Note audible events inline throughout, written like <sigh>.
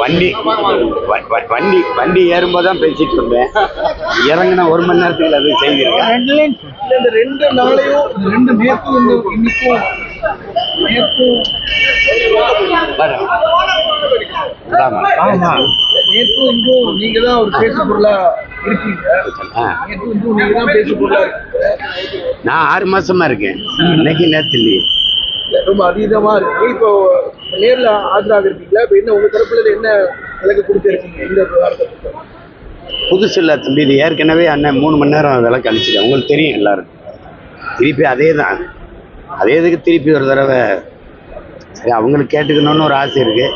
வண்டி வண்டி வண்டி ஏறும்போது தான் பேசிட்டு இருந்தேன். இறங்கின ஒரு மணி நேரத்துக்கு அது செய்திருக்கேன் ரெண்டு இந்த நாளையும் ரெண்டு இந்த இன்னைக்கும் நேற்றும் இன்றும் நீங்க தான் ஒரு பேசு பொருளா நான் ஆறு மாசமா இருக்கேன். இன்னைக்கு நேத்து இல்லையே ரொம்ப அதீதமா இருக்கு. இப்போ நேர்ல ஆஜராக இருக்கீங்களா? இப்ப என்ன உங்க தரப்புல என்ன விலக்கு கொடுத்துருக்கீங்க? இந்த விவகாரத்தை புதுசு இல்லை தம்பி. இது ஏற்கனவே அண்ணன் மூணு மணி நேரம் விலை கழிச்சிட்டேன் உங்களுக்கு தெரியும் எல்லாரும் திருப்பி அதே தான் அதே இதுக்கு திருப்பி ஒரு தடவை. சரி அவங்களுக்கு கேட்டுக்கணும்னு ஒரு ஆசை இருக்கு.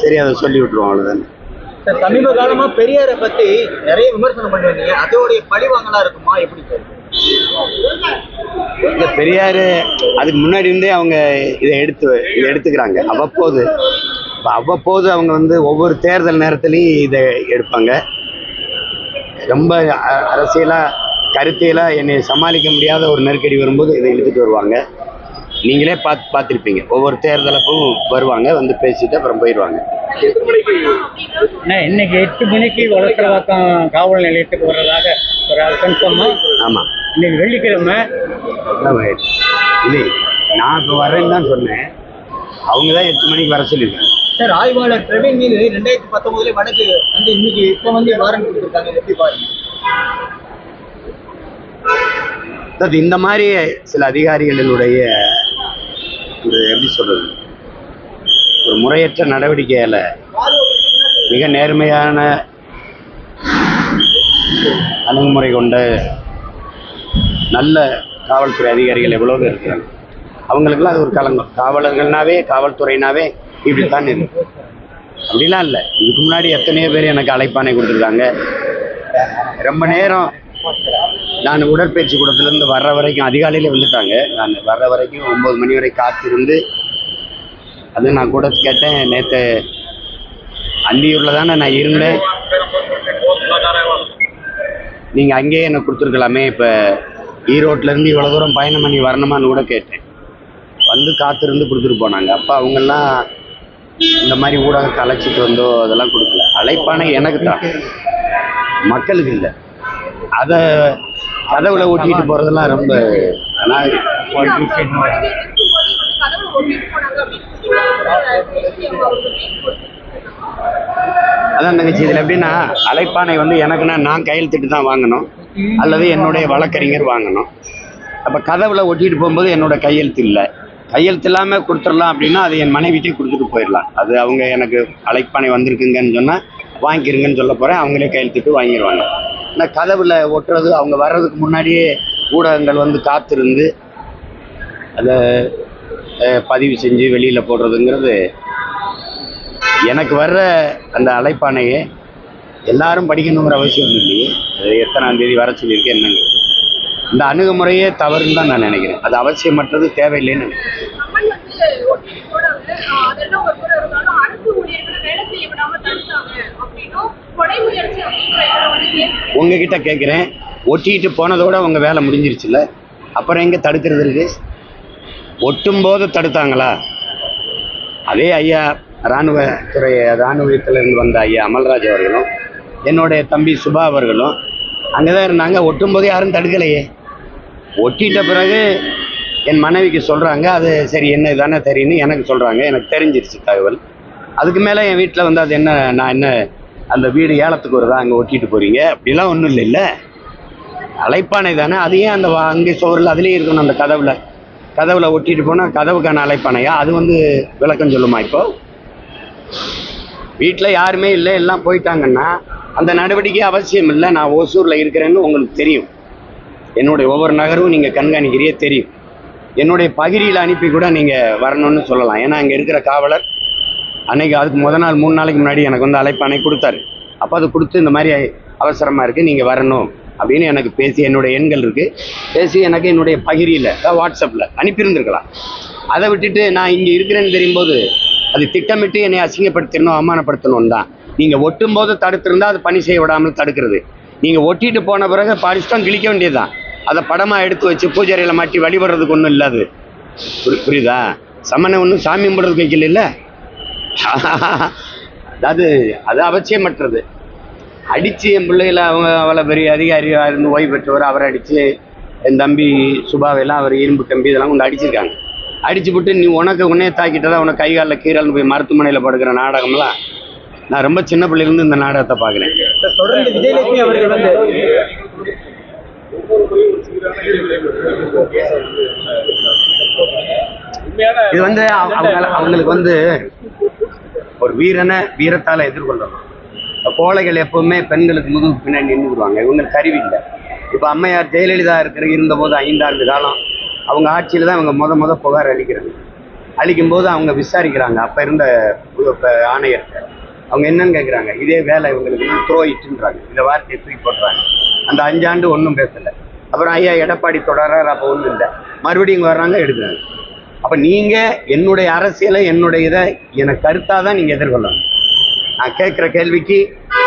சரி அதை சொல்லி விட்டுருவோம் அவ்வளோதானே சமீப காலமா பெரியாரை பத்தி நிறைய விமர்சனம் பண்ணி வந்தீங்க அதோடைய பழிவாங்கலா இருக்குமா? எப்படி இந்த பெரியார் அதுக்கு முன்னாடி இருந்தே அவங்க இதை எடுத்து இதை எடுத்துக்கிறாங்க. அவ்வப்போது அவ்வப்போது அவங்க வந்து ஒவ்வொரு தேர்தல் நேரத்துலையும் இதை எடுப்பாங்க. ரொம்ப அ- கருத்தியலாக என்னை சமாளிக்க முடியாத ஒரு நெருக்கடி வரும்போது இதை இழுத்துட்டு வருவாங்க. நீங்களே பார்த்து பார்த்துருப்பீங்க. ஒவ்வொரு தேர்தலுக்கும் வருவாங்க வந்து பேசிட்டு அப்புறம் போயிடுவாங்க அண்ணா, இன்னைக்கு எட்டு மணிக்கு வளசரவாக்கம் காவல் நிலையத்துக்கு வர்றதாக ஒரு கன்ஃபார்மா ஆமாம் இன்னைக்கு வெள்ளிக்கிழமை. இல்லை நான் இப்போ வரேன்னு தான் சொன்னேன். அவங்க தான் எட்டு மணிக்கு வர சொல்லியிருக்காங்க. சார் ஆய்வாளர் பிரவீன் மீது ரெண்டாயிரத்தி பத்தொன்பதுல வழக்கு வந்து இன்னைக்கு இப்ப வந்து வாரண்ட் கொடுத்துருக்காங்க. எப்படி பாருங்க. இந்த மாதிரி சில அதிகாரிகளினுடைய ஒரு எப்படி சொல்றது? ஒரு முறையற்ற நடவடிக்கையால மிக நேர்மையான அணுகுமுறை கொண்ட நல்ல காவல்துறை அதிகாரிகள் எவ்வளோ பேர் இருக்கிறாங்க. அவங்களுக்கெல்லாம் அது ஒரு கலங்கம் காவலர்கள்னாவே காவல்துறைனாவே இப்படித்தான் இருக்கு. அப்படிலாம் இல்லை. இதுக்கு முன்னாடி எத்தனையோ பேர் எனக்கு அழைப்பானை கொடுத்துருக்காங்க. ரொம்ப நேரம் நான் உடற்பயிற்சி கூடத்துலேருந்து வர்ற வரைக்கும் அதிகாலையில் வந்துட்டாங்க. நான் வர்ற வரைக்கும் ஒம்பது மணி வரை காத்திருந்து அது நான் கூட கேட்டேன் நேற்று அந்தியூரில் தானே நான் இருந்தேன். நீங்கள் அங்கேயே என்னை கொடுத்துருக்கலாமே இப்போ ஈரோட்லேருந்து இவ்வளோ தூரம் பயணம் பண்ணி வரணுமான்னு கூட கேட்டேன். வந்து காத்திருந்து கொடுத்துட்டு போனாங்க. அப்போ அவங்கெல்லாம் இந்த மாதிரி ஊடகத்தை அழைச்சிட்டு வந்தோ அதெல்லாம் கொடுக்கல. அழைப்பானே எனக்கு தான். மக்களுக்கு இல்லை. அதை கதவுல ஒட்டிட்டு போறதெல்லாம் ரொம்ப அதான் தங்கச்சி இதில் எப்படின்னா அழைப்பானை வந்து எனக்குன்னா நான் கையெழுத்திட்டு தான் வாங்கணும். அல்லது என்னுடைய வழக்கறிஞர் வாங்கணும். அப்போ கதவுல ஒட்டிட்டு போகும்போது என்னோட கையெழுத்து இல்லை. கையெழுத்து இல்லாமல் கொடுத்துடலாம் அப்படின்னா அது என் மனைவிட்டே கொடுத்துட்டு போயிடலாம். அது அவங்க எனக்கு அழைப்பானை வந்திருக்குங்கன்னு சொன்னால் வாங்கிக்கிறங்கன்னு சொல்ல போகிறேன் அவங்களே கையெழுத்திட்டு வாங்கிடுவாங்க ஆனால் கதவில் ஒட்டுறது அவங்க வர்றதுக்கு முன்னாடியே ஊடகங்கள் வந்து காத்திருந்து அதை பதிவு செஞ்சு வெளியில் போடுறதுங்கிறது எனக்கு வர்ற அந்த அழைப்பானையே எல்லாரும் படிக்கணுங்கிற அவசியம் இல்லையே. அது எத்தனாம் தேதி வர சொல்லியிருக்கேன் என்னங்கிறது இந்த அணுகுமுறையே தவறுன்னு தான் நான் நினைக்கிறேன். அது அவசியமற்றது தேவையில்லைன்னு ஊழியர்களை வேலை செய்ய விடாம தடுத்தாங்க அப்படின்னும் கொலை முயற்சி அப்படின்ற உங்ககிட்ட கேட்குறேன் ஒட்டிட்டு போனதோட உங்க வேலை முடிஞ்சிருச்சுல்ல? அப்புறம் எங்கே தடுக்கிறது இருக்கு? ஒட்டும் போது தடுத்தாங்களா? அதே ஐயா இராணுவ துறை இராணுவத்திலிருந்து வந்த ஐயா அமல்ராஜ் அவர்களும் என்னுடைய தம்பி சுபா அவர்களும் அங்கே தான் இருந்தாங்க. ஒட்டும் போது யாரும் தடுக்கலையே. ஒட்டிட்ட பிறகு என் மனைவிக்கு சொல்கிறாங்க அது சரி என்ன தானே தெரியும்னு எனக்கு சொல்கிறாங்க எனக்கு தெரிஞ்சிருச்சு தகவல். அதுக்கு மேலே என் வீட்டில் வந்து அது என்ன நான் என்ன அந்த வீடு ஏலத்துக்கு வருதா அங்கே ஒட்டிட்டு போகிறீங்க அப்படிலாம் ஒன்றும் இல்லைல்ல அழைப்பானை தானே அதையே அந்த அங்கே சோறில் அதுலேயே இருக்கணும் அந்த கதவில்? கதவில் ஒட்டிட்டு போனால் கதவுக்கான அழைப்பானையா? அது வந்து விளக்கம் சொல்லுமா இப்போ? வீட்டில் யாருமே இல்லை எல்லாம் போயிட்டாங்கன்னா அந்த நடவடிக்கை அவசியம் இல்லை. நான் ஓசூரில் இருக்கிறேன்னு உங்களுக்கு தெரியும். என்னுடைய ஒவ்வொரு நகரும் நீங்கள் கண்காணிக்கிறியே தெரியும். என்னுடைய பகிரியில் அனுப்பி கூட நீங்கள் வரணும்னு சொல்லலாம். ஏன்னா அங்கே இருக்கிற காவலர் அன்னைக்கு அதுக்கு முத நாள் மூணு நாளைக்கு முன்னாடி எனக்கு வந்து அழைப்பானை கொடுத்தாரு. அப்போ அது கொடுத்து இந்த மாதிரி அவசரமாக இருக்குது நீங்கள் வரணும் அப்படின்னு எனக்கு பேசி என்னுடைய எண்கள் இருக்குது பேசி எனக்கு என்னுடைய பகிரியில் வாட்ஸ்அப்பில் அனுப்பியிருந்திருக்கலாம். அதை விட்டுட்டு நான் இங்கே இருக்கிறேன்னு தெரியும்போது அது திட்டமிட்டு என்னை அசிங்கப்படுத்தணும் அவமானப்படுத்தணும் தான். நீங்கள் ஒட்டும் போது தடுத்திருந்தால் அது பணி செய்ய விடாமல் தடுக்கிறது. நீங்கள் ஒட்டிட்டு போன பிறகு படிச்சுட்டம் கிழிக்க வேண்டியதுதான். அதை படமாக எடுத்து வச்சு பூஜாரியில் மாட்டி வழிபடுறதுக்கு ஒன்றும் இல்லை அது. புரியுதா? சமண ஒன்றும் சாமி கும்பிட்றதுக்கு வைக்கல இல்லை? <laughs> அதாவது அது அவசியமற்றது. அடித்து என் பிள்ளைகளை அவங்க அவ்வளோ பெரிய அதிகாரியாக இருந்து ஓய்வு பெற்றவர் அவரை அடித்து என் தம்பி சுபாவெல்லாம் அவர் இரும்பு கம்பி இதெல்லாம் கொண்டு அடிச்சிருக்காங்க. அடிச்சு விட்டு நீ உனக்கு உன்னே தாக்கிட்டதா உனக்கு கை காலில் கீரல்னு போய் மருத்துவமனையில் படுக்கிற நாடகம்லாம் நான் ரொம்ப சின்ன பிள்ளையிலேருந்து இந்த நாடகத்தை பார்க்குறேன். தொடர்ந்து விஜயலட்சுமி அவர்கள் வந்து இது வந்து அவ- அவங்க அவங்களுக்கு வந்து ஒரு வீரனை வீரத்தால் எதிர்கொள்ளணும் கோழைகள் எப்பவுமே பெண்களுக்கு முதுகு பின்னாடி நின்றுடுவாங்க இவங்களுக்கு கருவி இல்லை. இப்போ அம்மையார் ஜெயலலிதா இருக்கிற இருந்தபோது ஐந்தாண்டு காலம் அவங்க ஆட்சியில் தான் இவங்க முத முத புகார் அளிக்கிறது. அளிக்கும்போது அவங்க விசாரிக்கிறாங்க. அப்போ இருந்த பு- ஆணையர்கிட்ட அவங்க என்னன்னு கேட்குறாங்க இதே வேலை இவங்களுக்கு த்ரோ இட்டுன்றாங்க இந்த வார்த்தையை தூக்கி போடுறாங்க அந்த அஞ்சாண்டு ஒன்றும் பேசலை. அப்புறம் ஐயா எடப்பாடி தொடர்றாரு அப்போ ஒன்றும் இல்லை. மறுபடியும் இங்கே வர்றாங்க எடுக்கிறாங்க. அப்போ நீங்கள் என்னுடைய அரசியலை என்னுடைய இதை எனக்கு கருத்தாக தான் நீங்கள் எதிர்கொள்ளணும். நான் கேட்குற கேள்விக்கு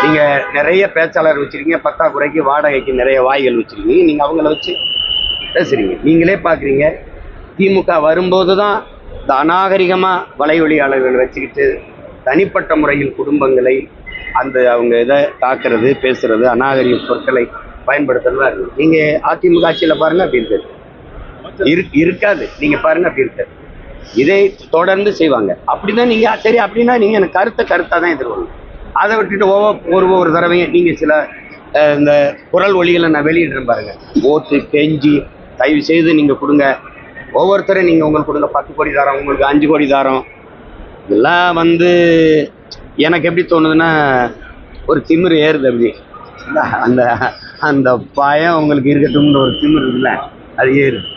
நீங்கள் நிறைய பேச்சாளர் வச்சுருக்கீங்க பத்தாக்குறைக்கு வாடகைக்கு நிறைய வாய்கள் வச்சுருக்கீங்க. நீங்கள் அவங்கள வச்சு பேசுகிறீங்க நீங்களே பார்க்குறீங்க திமுக வரும்போது தான் இந்த அநாகரிகமாக வலையொலியாளர்கள் வச்சுக்கிட்டு தனிப்பட்ட முறையில் குடும்பங்களை அந்த அவங்க இதை தாக்குறது பேசுறது அநாகரிக சொற்களை பயன்படுத்துறதா இருக்குது நீங்கள் அதிமுக ஆட்சியில் பாருங்கள் அப்படி இருக்காது. இருக்காது. நீங்கள் பாருங்க அப்படி இருக்காது இதை தொடர்ந்து செய்வாங்க. அப்படிதான் நீங்க சரி அப்படின்னா நீங்க எனக்கு கருத்தை கருத்தா தான் எதிர்கொள்ளணும் அதை விட்டுட்டு ஒவ்வொரு ஒரு ஒரு தடவையும் நீங்க சில இந்த குரல் ஒலிகளை நான் வெளியிடுறேன் பாருங்க. ஓட்டு கெஞ்சி தயவு செய்து நீங்க கொடுங்க. ஒவ்வொருத்தரும் நீங்க உங்களுக்கு கொடுங்க. பத்து கோடி தாரம் உங்களுக்கு அஞ்சு கோடி தாரம். இதெல்லாம் வந்து எனக்கு எப்படி தோணுதுன்னா ஒரு திமிரு ஏறுது அப்படி. அந்த அந்த பயம் உங்களுக்கு இருக்கட்டும்னு ஒரு திமிரு இருக்குல்ல அது ஏறுது.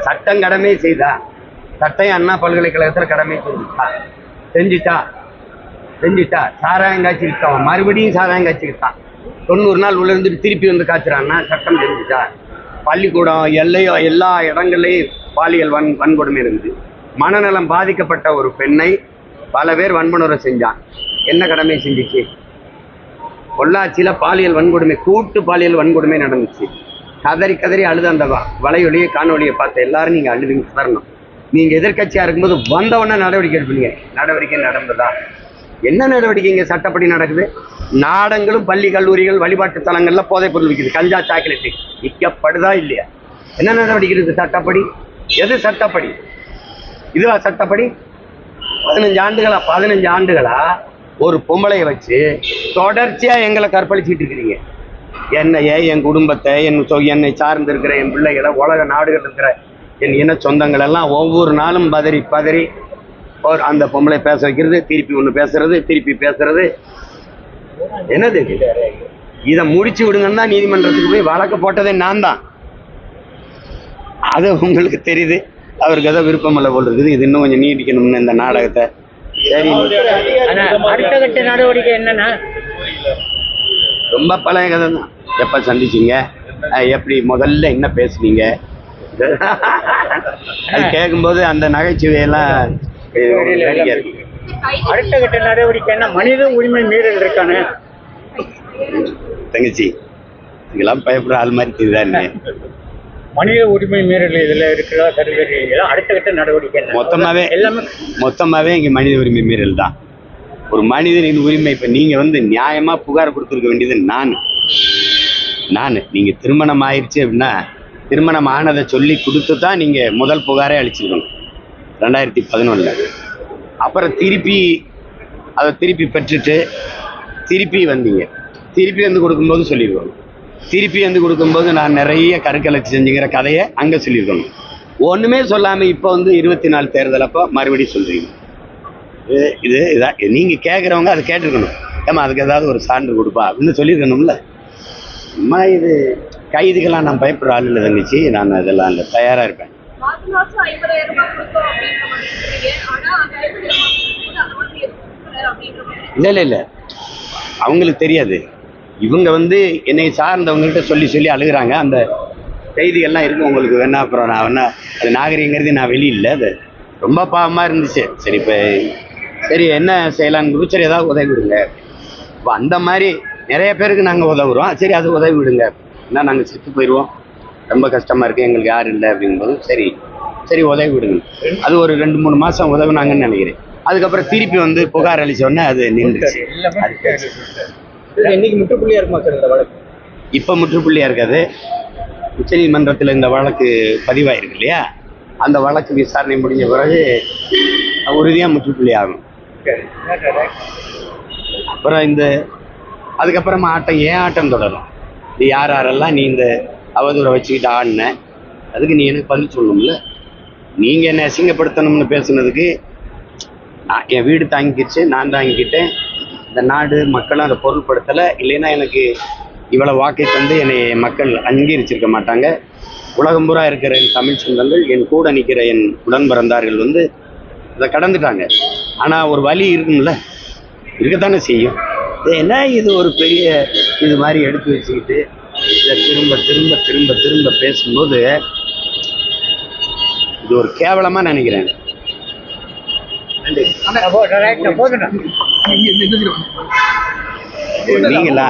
சட்டம் கடமை செய்தா? சட்டம் அண்ணா பல்கலைக்கழகத்தில் கடமை செஞ்சுட்டா? செஞ்சுட்டா? செஞ்சுட்டா? சாராயம் காய்ச்சி மறுபடியும் சாராயம் காய்ச்சி தொண்ணூறு நாள் உள்ள இருந்துட்டு திருப்பி வந்து காய்ச்சிறான்னா சட்டம் செஞ்சுட்டா? பள்ளிக்கூடம் எல்லையோ எல்லா இடங்கள்லையும் பாலியல் வன் வன்கொடுமை இருந்து மனநலம் பாதிக்கப்பட்ட ஒரு பெண்ணை பல பேர் வன்முறை செஞ்சான். என்ன கடமை செஞ்சுச்சு? பொள்ளாச்சியில் பாலியல் வன்கொடுமை கூட்டு பாலியல் வன்கொடுமை நடந்துச்சு. கதறி கதறி அழுத அந்த வலையொலியை காணொலியை பார்த்த எல்லாரும் நீங்கள் அழுதுங்க தரணும் நீங்கள் எதிர்கட்சியாக இருக்கும்போது வந்தவொடனே நடவடிக்கை எடுப்பீங்க. நடவடிக்கை நடந்ததா? என்ன நடவடிக்கைங்க சட்டப்படி நடக்குது? நாடங்களும் பள்ளி கல்லூரிகள் வழிபாட்டு தலங்கள்ல போதைப் பொருள் விற்கிது. கஞ்சா சாக்லேட்டு விற்கப்படுதா இல்லையா? என்ன நடவடிக்கை இருக்குது சட்டப்படி? எது சட்டப்படி? இதுவா சட்டப்படி? பதினஞ்சு ஆண்டுகளா? பதினஞ்சு ஆண்டுகளா? ஒரு பொம்பளையை வச்சு தொடர்ச்சியா எங்களை கற்பழிச்சிட்டு இருக்கிறீங்க. என்னைய என் குடும்பத்தை என் சொ- என்னை சார்ந்து இருக்கிற என் பிள்ளைகளை உலக நாடுகள் இருக்கிற என் இன சொந்தங்கள் எல்லாம் ஒவ்வொரு நாளும் பதறி பதறி ஒரு அந்த பொம்பளை பேச வைக்கிறது திருப்பி ஒன்று பேசுறது திருப்பி பேசுறது. என்னது இதை? முடிச்சு விடுங்கன்னா நீதிமன்றத்துக்கு போய் வழக்கு போட்டதே நான் தான். அது உங்களுக்கு தெரியுது. அவருக்கு ஏதோ விருப்பம் இல்லை போல் இருக்குது. இது இன்னும் கொஞ்சம் நீடிக்கணும்னு இந்த நாடகத்தை. சரி. அடுத்த கட்ட நடவடிக்கை என்னன்னா ரொம்ப பழைய கதை தான் எப்போ சந்திச்சீங்க? எப்படி முதல்ல என்ன பேசுனீங்க? <laughs> அது கேட்கும்போது அந்த நகைச்சுவையெல்லாம் அடுத்த கட்ட நடவடிக்கை என்ன? மனித உரிமை மீறல் இருக்கானே? தங்கச்சி இதெல்லாம் பயப்படுற ஆள் மாதிரி தெரியுதா என்ன? மனித உரிமை மீறல் இதுல இருக்கிறதா கருதுறீங்களா? அடுத்த கட்ட நடவடிக்கை என்ன? மொத்தமாவே எல்லாமே மொத்தமாவே இங்க மனித உரிமை மீறல் தான். ஒரு மனிதனின் உரிமை இப்போ நீங்கள் வந்து நியாயமாக புகார் கொடுத்துருக்க வேண்டியது நான். நான். நீங்கள் திருமணம் ஆயிடுச்சு அப்படின்னா திருமணம் ஆனதை சொல்லி கொடுத்து தான் நீங்கள் முதல் புகாரே அழிச்சிருக்கணும் ரெண்டாயிரத்தி பதினொன்றில் அப்புறம் திருப்பி அதை திருப்பி பெற்றுட்டு திருப்பி வந்தீங்க. திருப்பி வந்து கொடுக்கும்போது சொல்லியிருக்கணும் திருப்பி வந்து கொடுக்கும்போது நான் நிறைய கருக்கலைச்சி செஞ்சுங்கிற கதையை அங்கே சொல்லியிருக்கணும் ஒன்றுமே சொல்லாமல் இப்போ வந்து இருபத்தி நாலு தேர்தல் அப்போ மறுபடியும் சொல்கிறீங்க இது இது இதான் நீங்கள் கேட்குறவங்க அதை கேட்டிருக்கணும். ஏமா அதுக்கு ஏதாவது ஒரு சான்று கொடுப்பா அப்படின்னு சொல்லியிருக்கணும்ல. அம்மா இது கைதுக்கெல்லாம் நான் பயப்படுற ஆள் இல்லை தங்கச்சி. நான் அதெல்லாம் இல்லை தயாராக இருப்பேன். இல்லை இல்லை இல்லை. அவங்களுக்கு தெரியாது. இவங்க வந்து என்னை சார்ந்தவங்கள்ட்ட சொல்லி சொல்லி அழுகுறாங்க. அந்த செய்திகள்லாம் இருக்கு உங்களுக்கு வேணா அப்புறம் நான் வேணா அது நாகரிகங்கிறது நான் வெளியில்ல அது ரொம்ப பாவமாக இருந்துச்சு. சரி இப்போ சரி என்ன செய்யலான்னு சரி ஏதாவது உதவி கொடுங்க இப்போ அந்த மாதிரி நிறைய பேருக்கு நாங்கள் உதவுறோம். சரி அது உதவி விடுங்க. ஏன்னா நாங்கள் செத்து போயிடுவோம் ரொம்ப கஷ்டமாக இருக்குது எங்களுக்கு யாரும் இல்லை அப்படிங்கும்போது சரி சரி உதவி விடுங்க. அது ஒரு ரெண்டு மூணு மாதம் உதவுனாங்கன்னு நினைக்கிறேன். அதுக்கப்புறம் திருப்பி வந்து புகார் அளிச்ச உடனே அது நின்றுச்சு. இன்னைக்கு முற்றுப்புள்ளியா இருக்குமா சார் இந்த வழக்கு? இப்போ முற்றுப்புள்ளியாக இருக்காது. உச்சநீதிமன்றத்தில் இந்த வழக்கு பதிவாயிருக்கு இல்லையா? அந்த வழக்கு விசாரணை முடிஞ்ச பிறகு உறுதியாக முற்றுப்புள்ளி ஆகும். அப்புறம் இந்த அதுக்கப்புறமா ஆட்டம் ஏன் ஆட்டம் தொடரும்? நீ யார் யாரெல்லாம் நீ இந்த அவதூறை வச்சுக்கிட்டு ஆடின? அதுக்கு நீ எனக்கு பதில் சொல்லணும்ல? நீங்கள் என்னை அசிங்கப்படுத்தணும்னு பேசுனதுக்கு நான் என் வீடு தாங்கிக்கிச்சு நான் தாங்கிக்கிட்டேன். இந்த நாடு மக்களும் அதை பொருள்படுத்தலை. இல்லைன்னா எனக்கு இவ்வளோ வாக்கை தந்து என்னை மக்கள் அங்கீகரிச்சிருக்க மாட்டாங்க. உலகம் பூரா இருக்கிற என் தமிழ் சொந்தங்கள் என் கூட நிற்கிற என் உடன் பிறந்தார்கள் வந்து அதை கடந்துட்டாங்க. ஆனால் ஒரு வழி இருக்கும்ல இருக்கத்தானே செய்யும் என்ன இது ஒரு பெரிய இது மாதிரி எடுத்து வச்சுக்கிட்டு இதை திரும்ப திரும்ப திரும்ப திரும்ப பேசும்போது இது ஒரு கேவலமாக நினைக்கிறேன். நீங்களா